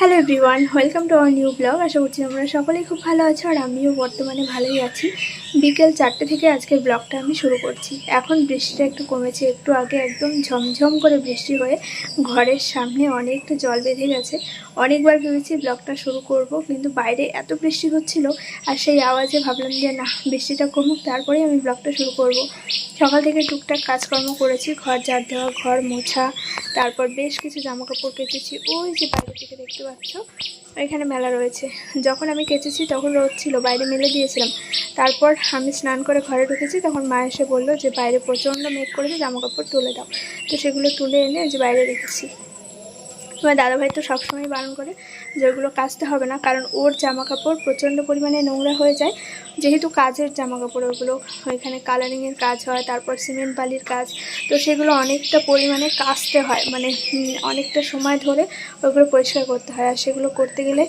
Hello everyone welcome to our new blog আশা করছি আমরা সকলেই খুব ভালো আছো আর আমিও বর্তমানে ভালোই আছি। বিকেল চারটে থেকে আজকের ব্লগটা আমি শুরু করছি। এখন বৃষ্টিটা একটু কমেছে, একটু আগে একদম ঝমঝম করে বৃষ্টি হয়ে ঘরের সামনে অনেকটা জল বেঁধে গেছে। অনেকবার ভেবেছি ব্লগটা শুরু করব, কিন্তু বাইরে এত বৃষ্টি হচ্ছিল আর সেই আওয়াজে ভাবলাম যে না, বৃষ্টিটা কমুক, তারপরেই আমি ব্লগটা শুরু করব। সকাল থেকে টুকটাক কাজকর্ম করেছি, ঘর ঝাড় দেওয়া, ঘর মোছা, তারপর বেশ কিছু জামা কাপড় কেচেছি। ওই যে বাইরে থেকে দেখতে পাচ্ছ? এখানে মেলা রয়েছে। যখন আমি কেচেছি তখন রোদ ছিল, বাইরে মেলে দিয়েছিলাম। তারপর আমি স্নান করে ঘরে ঢুকেছি, তখন মা এসে বলল যে, বাইরে প্রচণ্ড মেঘ করেছে জামা কাপড় তুলে দাও। তো সেগুলো তুলে এনে যে বাইরে রেখেছি। তোমার দাদাভাই তো সবসময় বারণ করে যে ওগুলো কাচতে হবে না, কারণ ওর জামা কাপড় প্রচণ্ড পরিমাণে নোংরা হয়ে যায়। যেহেতু কাজের জামা কাপড় ওগুলো, ওইখানে কালারিংয়ের কাজ হয়, তারপর সিমেন্ট বালির কাজ, তো সেগুলো অনেকটা পরিমাণে কাচতে হয়। মানে অনেকটা সময় ধরে ওগুলো পরিষ্কার করতে হয়। আর সেগুলো করতে গেলে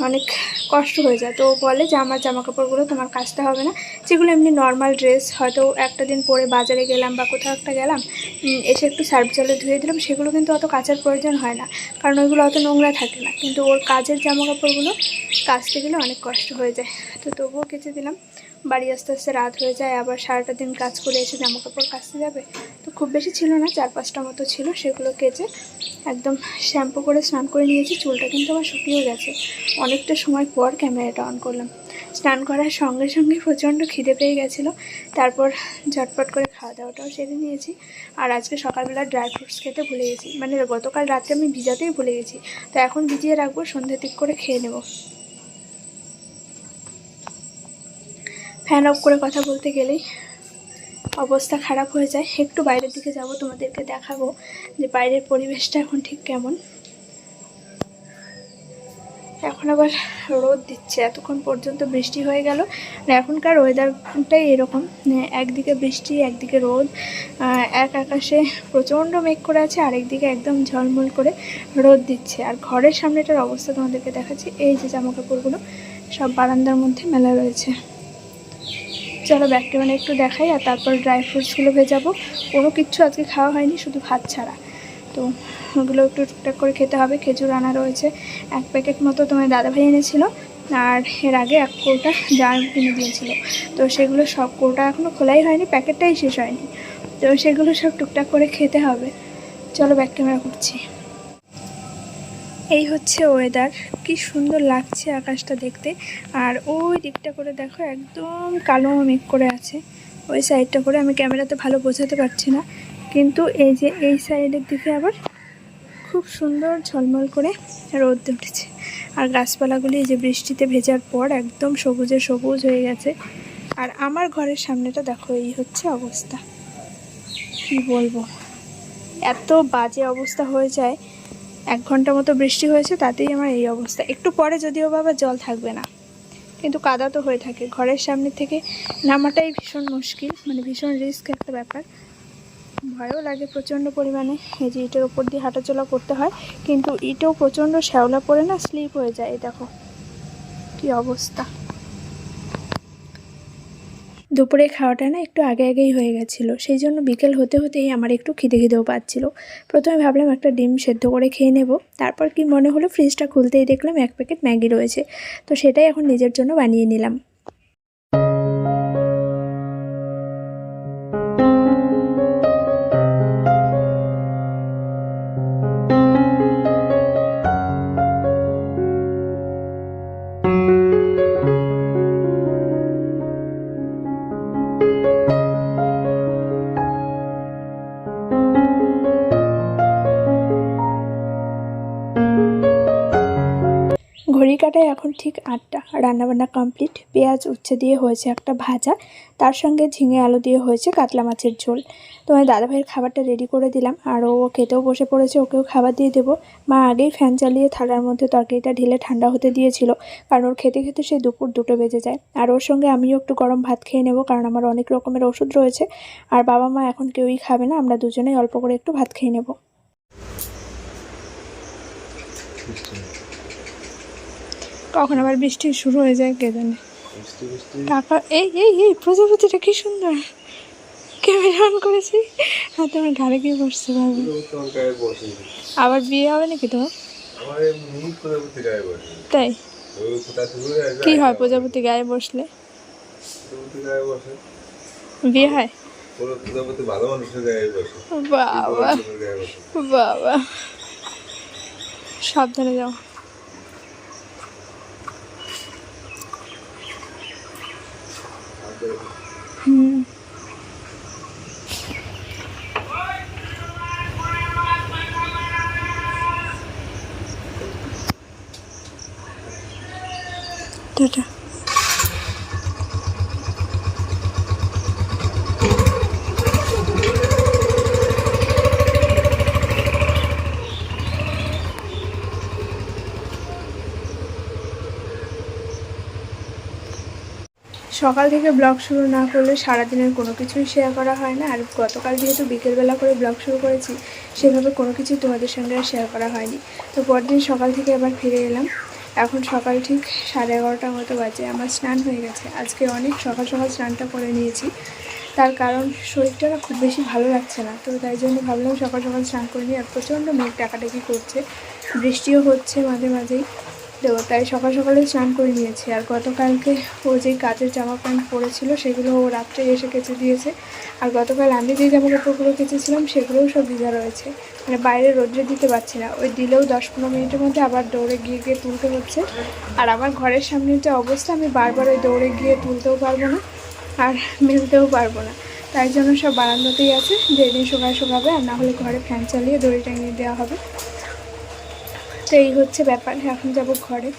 অনেক কষ্ট হয়ে যায়। তো বলে যে, আমার জামা কাপড়গুলো তোমার কাচতে হবে না। যেগুলো এমনি নর্মাল ড্রেস হয়তো একটা দিন পরে বাজারে গেলাম বা কোথাও একটা গেলাম এসে একটু সার্ফ জলে ধুয়ে দিলাম, সেগুলো কিন্তু অত কাচার প্রয়োজন হয় না। কারণ ওইগুলো অত নোংরা থাকে না। কিন্তু ওর কাজের জামা কাপড়গুলো কাচতে গেলে অনেক কষ্ট হয়ে যায়। তো তবুও কেচে দিলাম। বাড়ি আস্তে আস্তে রাত হয়ে যায়, আবার সারাটা দিন কাজ করে এসে জামা কাপড় কাচতে যাবে। তো খুব বেশি ছিল না, চার পাঁচটা মতো ছিল, সেগুলো কেচে একদম শ্যাম্পু করে স্নান করে নিয়েছি, চুলটা কিন্তু আমার শুকিয়ে গেছে। অনেকটা সময় পর ক্যামেরাটা অন করলাম। স্নান করার সঙ্গে সঙ্গে প্রচণ্ড খিদে পেয়ে গেছিল। তারপর ঝটপট করে খাওয়া দাওয়াটাও সেরে নিয়েছি। আর আজকে সকালবেলা ড্রাই ফ্রুটস খেতে ভুলে গেছি। মানে গতকাল রাত্রে আমি ভিজাতেই ভুলে গেছি। তো এখন ভিজিয়ে রাখব সন্ধ্যে দিক করে খেয়ে নেব। ফ্যান অফ করে কথা বলতে গেলেই অবস্থা খারাপ হয়ে যায়। একটু বাইরের দিকে যাব, তোমাদেরকে দেখাবো যে বাইরের পরিবেশটা এখন ঠিক কেমন। এখন আবার রোদ দিচ্ছে, এতক্ষণ পর্যন্ত বৃষ্টি হয়ে গেল। এখনকার ওয়েদারটাই এরকম একদিকে বৃষ্টি, একদিকে রোদ। এক আকাশে প্রচণ্ড মেঘ করে আছে আরেকদিকে একদম ঝলমল করে রোদ দিচ্ছে। আর ঘরের সামনেটার অবস্থা তোমাদেরকে দেখাচ্ছি, এই যে জামা কাপড়গুলো, সব বারান্দার মধ্যে মেলা রয়েছে। চলো ব্যাক ক্যামেরা একটু দেখাই আর তারপর ড্রাই ফ্রুটসগুলো ভেজাবো। কোনো কিচ্ছু আজকে খাওয়া হয়নি, শুধু ভাত ছাড়া। তো ওগুলো একটু টুকটাক করে খেতে হবে, খেজুর আনা রয়েছে। এক প্যাকেট মতো তোমার দাদাভাই এনেছিল, আর এর আগে এক কৌটা জাম কিনে দিয়েছিল। তো সেগুলো সব কোটা এখনও খোলাই হয়নি, প্যাকেটটাই শেষ হয়নি। তো সেগুলো সব টুকটাক করে খেতে হবে। চলো ব্যাক ক্যামেরা করছি। এই হচ্ছে ওয়েদার কি সুন্দর লাগছে আকাশটা দেখতে। আর ওই দিকটা করে দেখো, একদম কালো মেঘ করে আছে। ওই সাইডটা করে আমি ক্যামেরাতে ভালো বোঝাতে পারছি না। কিন্তু এই যে এই সাইডের দিকে আবার খুব সুন্দর ঝলমল করে রোদ উঠেছে। আর গাছপালাগুলি যে বৃষ্টিতে ভেজার পর একদম সবুজে সবুজ হয়ে গেছে। আর আমার ঘরের সামনেটা দেখো, এই হচ্ছে অবস্থা। কি বলব? এত বাজে অবস্থা হয়ে যায়। এক ঘণ্টা মতো বৃষ্টি হয়েছে, তাতেই আমার এই অবস্থা। একটু পরে যদিও বাবা জল থাকবে না, কিন্তু কাদা তো হয়ে থাকে। ঘরের সামনে থেকে নামাটাই ভীষণ মুশকিল মানে ভীষণ রিস্ক একটা ব্যাপার। ভয়ও লাগে প্রচণ্ড পরিমাণে, এই যে ইটের ওপর দিয়ে হাঁটাচলা করতে হয়, কিন্তু ইটেও প্রচণ্ড শ্যাওলা পড়ে না, স্লিপ হয়ে যায়। দেখো, কি অবস্থা। দুপুরে খাওয়াটা না একটু আগে আগেই হয়ে গেছিল। সেই জন্য বিকেল হতে হতেই আমার একটু খিদে খিদেও পাচ্ছিল। প্রথমে ভাবলাম একটা ডিম সেদ্ধ করে খেয়ে নেব। তারপর কি মনে হলো ফ্রিজটা খুলতেই দেখলাম এক প্যাকেট ম্যাগি রয়েছে। তো সেটাই এখন নিজের জন্য বানিয়ে নিলাম। কাটায় এখন ঠিক আটটা। রান্নাবান্না কমপ্লিট। পেঁয়াজ উচ্ছে দিয়ে হয়েছে একটা ভাজা। তার সঙ্গে ঝিঙে আলু দিয়ে হয়েছে কাতলা মাছের ঝোল। তোমার দাদাভাইয়ের খাবারটা রেডি করে দিলাম। আর ও খেতেও বসে পড়েছে, ওকেও খাবার দিয়ে দেবো। মা আগেই ফ্যান চালিয়ে থালার মধ্যে তরকারিটা ঢেলে ঠান্ডা হতে দিয়েছিল। কারণ ওর খেতে খেতে সে দুপুর দুটো বেজে যায়। আর ওর সঙ্গে আমিও একটু গরম ভাত খেয়ে নেব, কারণ আমার অনেক রকমের ওষুধ রয়েছে। আর বাবা মা এখন কেউই খাবে না, আমরা দুজনেই অল্প করে একটু ভাত খেয়ে নেব। কখন আবার বৃষ্টি শুরু হয়ে যায় কে জানে মিষ্টি এই এই এই প্রজাপতিটা কি সুন্দর। ক্যামেরা অন করেছি। আর তোমার ঘাড়ে গিয়ে বসতে পারবে তোমার গায়ে বসে আবার বিয়ে হবে নাকি তোমার? বসে তাই? কি হয় প্রজাপতি গায়ে বসলে? বিয়ে হয়? বাবা। বাবা। সাবধানে যাও। 对对。সকাল থেকে ব্লগ শুরু না করলে সারাদিনের কোনো কিছুই শেয়ার করা হয় না। আর গতকাল যেহেতু বিকেলবেলা করে ব্লগ শুরু করেছি, সেভাবে কোনো কিছুই তোমাদের সঙ্গে আর শেয়ার করা হয়নি। তো পরদিন সকাল থেকে আবার ফিরে এলাম। এখন সকাল ঠিক সাড়ে এগারোটার মতো বাজে, আমার স্নান হয়ে গেছে। আজকে অনেক সকাল সকাল স্নানটা করে নিয়েছি। তার কারণ শরীরটা খুব বেশি ভালো লাগছে না। তো তাই জন্য ভাবলাম সকাল সকাল স্নান করে নিই। আর প্রচণ্ড মেঘ ডাকাডাকি করছে। বৃষ্টিও হচ্ছে মাঝে মাঝেই। তো তাই সকাল সকালে স্নান করে নিয়েছি। আর গতকালকে ও যেই কাজের জামা প্যান্ট পরেছিল, সেগুলো ও রাত্রে এসে কেচে দিয়েছে। আর গতকাল আমি যে জামা কাপড়গুলো কেচেছিলাম, সেগুলোও সব ভিজা রয়েছে। মানে বাইরে রোদ্রে দিতে পারছি না। ওই দিলেও দশ পনেরো মিনিটের মধ্যে আবার দৌড়ে গিয়ে গিয়ে তুলতে হচ্ছে। আর আমার ঘরের সামনের যে অবস্থা, আমি বারবার ওই দৌড়ে গিয়ে তুলতেও পারব না আর মেলতেও পারব না। তাই জন্য সব বারান্দাতেই আছে। যেদিন শুকায় শুকাবে, আর না হলে ঘরে ফ্যান চালিয়ে দড়ি টাঙিয়ে দেওয়া হবে। তো এই হচ্ছে ব্যাপার, এখন যাব ঘরে।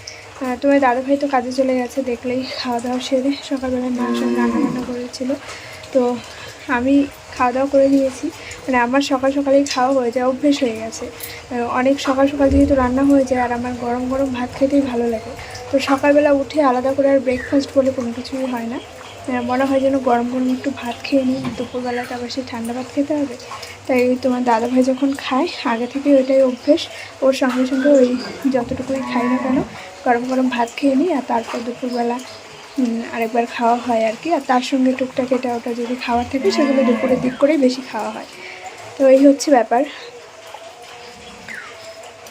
তোমার দাদাভাই তো কাজে চলে গেছে, দেখলেই খাওয়া দাওয়া সেরে সকালবেলা মা সব রান্না বান্না করেছিল। তো আমি খাওয়া দাওয়া করে নিয়েছি। মানে আমার সকাল সকালেই খাওয়া হয়ে যায় অভ্যেস হয়ে গেছে। অনেক সকাল সকাল যেহেতু রান্না হয়ে যায় আর আমার গরম গরম ভাত খেতেই ভালো লাগে। তো সকালবেলা উঠে আলাদা করে আর ব্রেকফাস্ট বলে কোনো কিছুই হয় না। মনে হয় যেন গরম গরম একটু ভাত খেয়ে নিই। দুপুরবেলাটা আবার সেই ঠান্ডা ভাত খেতে হবে। তাই তোমার দাদাভাই যখন খায়, আগে থেকে ওইটাই অভ্যেস। ওর সঙ্গে সঙ্গে ওই যতটুকুই খাই না কেন, গরম গরম ভাত খেয়ে নিই আর তারপর দুপুরবেলা আরেকবার খাওয়া হয় আর কি। আর তার সঙ্গে টুকটাক এটা ওটা যদি খাওয়ার থাকে, সেগুলো দুপুরের দিক করেই বেশি খাওয়া হয়। তো এই হচ্ছে ব্যাপার।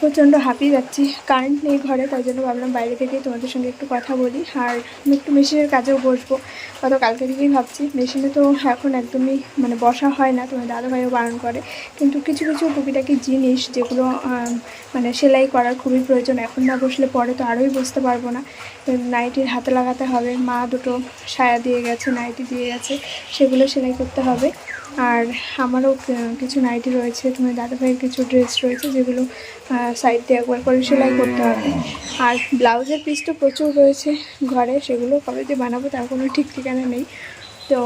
প্রচণ্ড হাঁপিয়ে যাচ্ছি। কারেন্ট নেই ঘরে, তাই জন্য ভাবলাম বাইরে থেকে তোমাদের সঙ্গে একটু কথা বলি। আর আমি একটু মেশিনের কাজেও বসবো। গত কালকে থেকেই ভাবছি মেশিনে তো এখন একদমই মানে বসা হয় না, তোমার দাদাভাইও বারণ করে। কিন্তু কিছু কিছু টুকিটাকি জিনিস যেগুলো মানে সেলাই করার খুবই প্রয়োজন। এখন না বসলে পরে তো আরোই বসতে পারব না। নাইটির হাতে লাগাতে হবে। মা দুটো সায়া দিয়ে গেছে, নাইটি দিয়ে গেছে, সেগুলো সেলাই করতে হবে। আর আমারও কিছু নাইটি রয়েছে, তোমার দাদাভাইয়ের কিছু ড্রেস রয়েছে, যেগুলো সাইড দিয়ে একবার করে সেলাই করতে হবে। আর ব্লাউজের পিস তো প্রচুর রয়েছে ঘরে, সেগুলো কবে যে বানাবো তার কোনো ঠিক ঠিকানা নেই। তো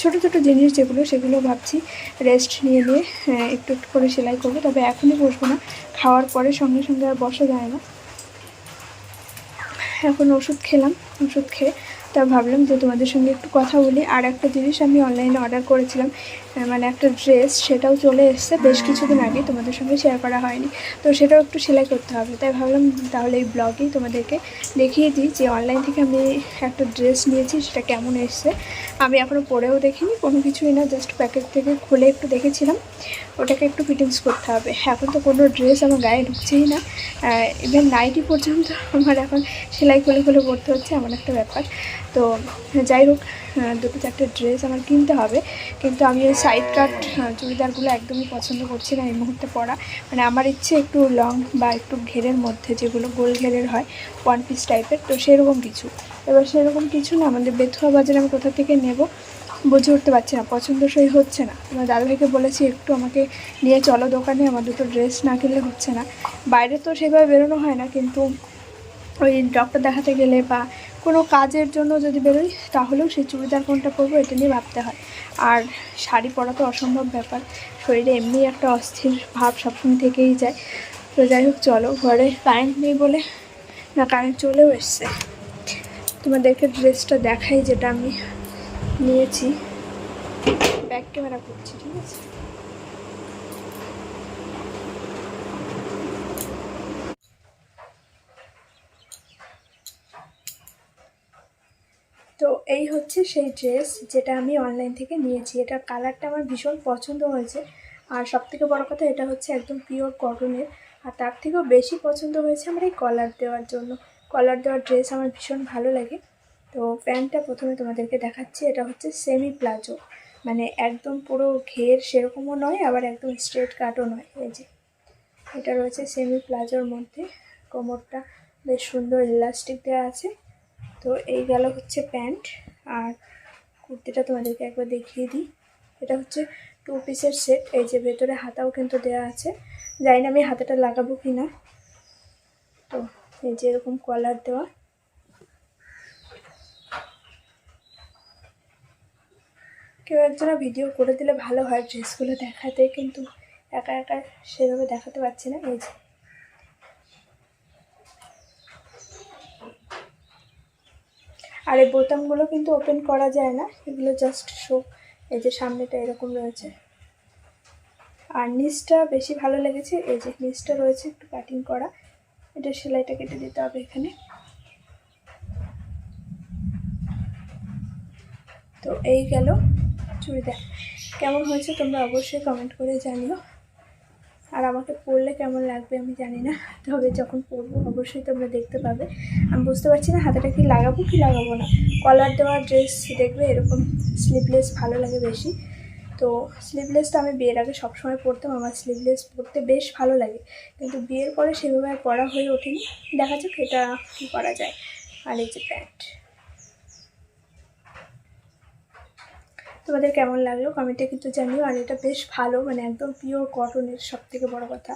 ছোটো ছোটো জিনিস যেগুলো, সেগুলো ভাবছি রেস্ট নিয়ে নিয়ে একটু একটু করে সেলাই করব। তবে এখনই বসবো না, খাওয়ার পরে সঙ্গে সঙ্গে আর বসা যায় না। এখন ওষুধ খেলাম, ওষুধ খেয়ে তা ভাবলাম যে তোমাদের সঙ্গে একটু কথা বলি। আর একটা জিনিস আমি অনলাইনে অর্ডার করেছিলাম মানে একটা ড্রেস সেটাও চলে এসছে। বেশ কিছুদিন আগে তোমাদের সঙ্গে শেয়ার করা হয়নি। তো সেটাও একটু সেলাই করতে হবে। তাই ভাবলাম তাহলে এই ব্লগেই তোমাদেরকে দেখিয়ে দিই যে অনলাইন থেকে আমি একটা ড্রেস নিয়েছি, সেটা কেমন এসছে। আমি এখনও পরেও দেখিনি, কোনো কিছুই না জাস্ট প্যাকেট থেকে খুলে একটু দেখেছিলাম। ওটাকে একটু ফিটিংস করতে হবে। এখন তো কোনো ড্রেস আমার গায়ে ঢুকছেই না। ইভেন নাইটি পর্যন্ত আমার এখন সেলাই খুলে খুলে পড়তে হচ্ছে, এমন একটা ব্যাপার। তো যাই হোক দুটো চারটে ড্রেস আমার কিনতে হবে। কিন্তু আমি ওই সাইড কাট চুড়িদারগুলো একদমই পছন্দ করছি না এই মুহূর্তে পরা। মানে আমার ইচ্ছে একটু লং বা একটু ঘেরের মধ্যে, যেগুলো গোল ঘেরের হয় ওয়ান পিস টাইপের তো সেরকম কিছু। এবার সেরকম কিছু না, আমাদের বেথুয়া বাজারে আমি কোথা থেকে নেব বুঝে উঠতে পারছি না, পছন্দসই হচ্ছে না। আমার দাদাভাইকে বলেছি, একটু আমাকে নিয়ে চলো দোকানে, আমার দুটো ড্রেস না কিনলে হচ্ছে না। বাইরে তো সেভাবে বেরোনো হয় না, কিন্তু ওই ডক্টর দেখাতে গেলে বা কোনো কাজের জন্য যদি বেরোই, তাহলেও সেই চুড়িদার কোনটা পরবো এটা নিয়ে ভাবতে হয়। আর শাড়ি পরা তো অসম্ভব ব্যাপার। শরীরে এমনি একটা অস্থির ভাব সবসময় থেকেই যায়। তো যাই হোক, চলো ঘরে কারেন্ট নেই বলে না কারেন্ট চলেও এসছে। তোমাদেরকে ড্রেসটা দেখাই যেটা আমি নিয়েছি। ব্যাক ক্যামেরা করছি, ঠিক আছে তো এই হচ্ছে সেই ড্রেস যেটা আমি অনলাইন থেকে নিয়েছি। এটা কালারটা আমার ভীষণ পছন্দ হয়েছে। আর সব থেকে বড়ো কথা, এটা হচ্ছে একদম পিওর কটনের আর তার থেকেও বেশি পছন্দ হয়েছে আমার এই কলার দেওয়ার জন্য। কলার দেওয়ার ড্রেস আমার ভীষণ ভালো লাগে। তো প্যান্টটা প্রথমে তোমাদেরকে দেখাচ্ছি। এটা হচ্ছে সেমি প্লাজো মানে একদম পুরো ঘের সেরকমও নয়, আবার একদম স্ট্রেট কাটও নয়। এই যে, এটা রয়েছে সেমি প্লাজোর মধ্যে। কোমরটা বেশ সুন্দর ইলাস্টিক দেওয়া আছে। তো এই গেল হচ্ছে প্যান্ট আর কুর্তিটা তোমাদেরকে একবার দেখিয়ে দিই। এটা হচ্ছে টু পিসের সেট এই যে ভেতরে হাতাও কিন্তু দেওয়া আছে। জানি না আমি হাতাটা লাগাবো কি না তো এই যে এরকম কলার দেওয়া। কেউ একজনা ভিডিও করে দিলে ভালো হয় ড্রেসগুলো দেখাতে, কিন্তু একা একা সেভাবে দেখাতে পারছি না। এই যে আর এই বোতামগুলো কিন্তু ওপেন করা যায় না। এগুলো জাস্ট শো এই যে সামনেটা এরকম রয়েছে। আর নিচটা বেশি ভালো লেগেছে। এই যে নিচটা রয়েছে একটু কাটিং করা। এটা সেলাইটা কেটে দিতে হবে এখানে। তো এই গেল চুড়িদার। কেমন হয়েছে তোমরা অবশ্যই কমেন্ট করে জানিও। আর আমাকে পরলে কেমন লাগবে আমি জানি না, তবে যখন পরবো অবশ্যই তোমরা দেখতে পাবে। আমি বুঝতে পারছি না হাতাটা কি লাগাবো কি লাগাবো না। কলার দেওয়া ড্রেস দেখবে এরকম স্লিভলেস ভালো লাগে বেশি। তো স্লিভলেসটা আমি বিয়ের আগে সবসময় পরতাম, আমার স্লিভলেস পরতে বেশ ভালো লাগে। কিন্তু বিয়ের পরে সেভাবে আর পরা হয়ে ওঠেনি। দেখা যাক এটা কী করা যায়। আর এই যে প্যান্ট। তোমাদের কেমন লাগল? কমেন্টে কিন্তু জানিও। আর এটা বেশ ভালো মানে একদম পিওর কটনের সব থেকে বড়ো কথা।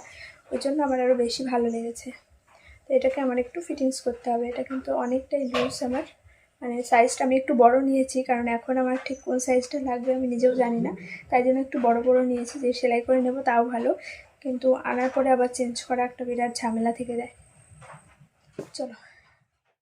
ওই জন্য আমার আরও বেশি ভালো লেগেছে। তো এটাকে আমার একটু ফিটিংস করতে হবে। এটা কিন্তু অনেকটাই লুজ আমার। মানে সাইজটা আমি একটু বড় নিয়েছি, কারণ এখন আমার ঠিক কোন সাইজটা লাগবে আমি নিজেও জানি না। তাই জন্য একটু বড় বড় নিয়েছি, যে সেলাই করে নেব তাও ভালো। কিন্তু আনার পরে আবার চেঞ্জ করা একটা বিরাট ঝামেলা থেকে যায়। চলো।